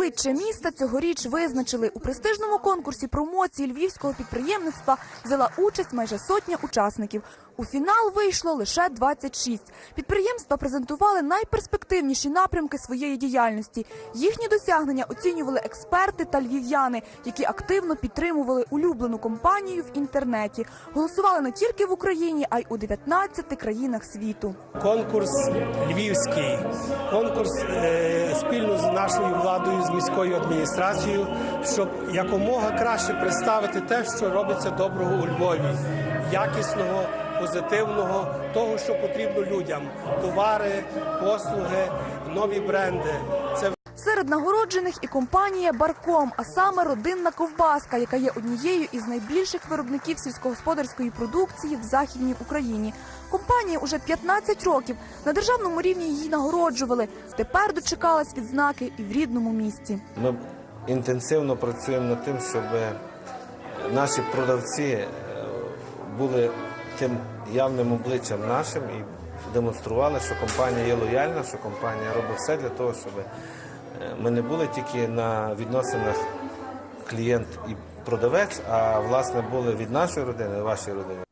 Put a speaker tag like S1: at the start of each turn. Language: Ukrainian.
S1: Обличчя міста цьогоріч визначили у престижному конкурсі промоції львівського підприємництва взяла участь майже сотня учасників. У фінал вийшло лише 26. Підприємства презентували найперспективніші напрямки своєї діяльності. Їхні досягнення оцінювали експерти та львів'яни, які активно підтримували улюблену компанію в інтернеті. Голосували не тільки в Україні, а й у 19 країнах світу.
S2: Конкурс львівський, конкурс е, спільно з нашою владою, з міською адміністрацією, щоб якомога краще представити те, що робиться доброго у Львові, якісного, позитивного, того, що потрібно людям: товари, послуги, нові бренди. Це
S1: Серед нагороджених і компанія Барком, а саме родинна ковбаска, яка є однією із найбільших виробників сільськогосподарської продукції в західній Україні. Компанія уже 15 років на державному рівні її нагороджували. Тепер дочекалась відзнаки і в рідному місті.
S3: Ми інтенсивно працюємо над тим, щоб наші продавці е, були тим явним обличчям нашим і демонстрували, що компанія є лояльна, що компанія робить все для того, щоб е, ми не були тільки на відносинах клієнт і продавець, а власне були від нашої родини, вашої родини.